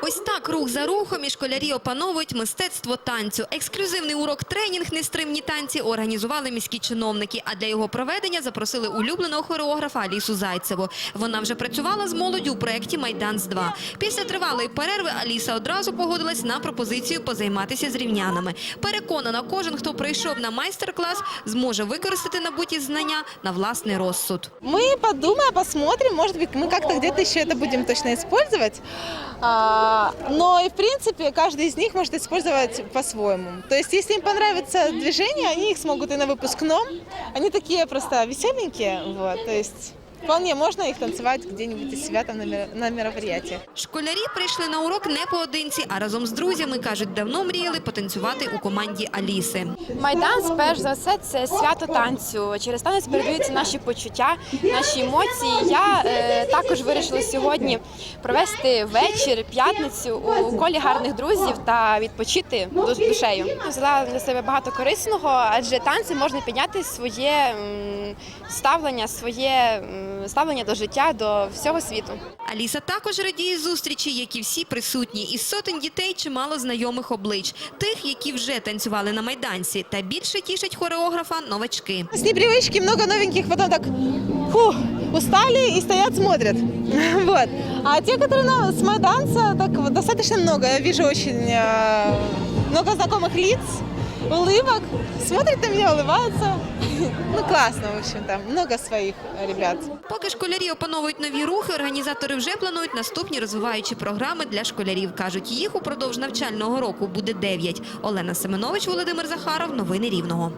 Ось так рух за рухом і школярі опановують мистецтво танцю. Ексклюзивний урок тренінг «Нестримні танці» організували міські чиновники, а для його проведення запросили улюбленого хореографа Алісу Зайцеву. Вона вже працювала з молоддю у проєкті «Майданс-2». Після тривалої перерви Аліса одразу погодилась на пропозицію позайматися з рівнянами. Переконана, кожен, хто прийшов на майстер-клас, зможе використати набуті знання на власний розсуд. Мы подумаем, посмотрим, может быть, мы как-то где-то еще это будем точно использовать. А, но и в принципе каждый из них может использовать по-своему. То есть, если им понравится движение, они их смогут и на выпускном. Они такие просто веселенькие, вот. То есть вполне можно их танцевать где-нибудь у себя там на меро- мероприятии. Школярі прийшли на урок не поодинці, а разом з друзями, кажуть, давно мріяли потанцювати у команді Аліси. Майдан, перш за все, це свято танцю. Через танець передаються наші почуття, наші емоції. Я е, також вирішила сьогодні провести вечір, п'ятницю у колі гарних друзів та відпочити душею. Взяла для себе багато корисного, адже танці можна підняти своє ставлення, своє ставлення до життя, до всього світу. Аліса також радіє зустрічі, як і всі присутні, із сотень дітей чимало знайомих облич, тих, які вже танцювали на майданці, та більше тішать хореографа новачки. С непривычки много новеньких потом так фу, устали и стоят, смотрят. Вот. А те, которые на, с майданца, так вот достаточно много. Я вижу очень э, много знакомых лиц, улыбок. Смотрят на меня, улыбаются. Ну, классно, в общем, там Много своих ребят. Поки школярі опановують нові рухи, організатори вже планують наступні розвиваючі програми для школярів. Кажуть, їх упродовж навчального року буде дев'ять. Олена Семенович, Володимир Захаров. Новини Рівного.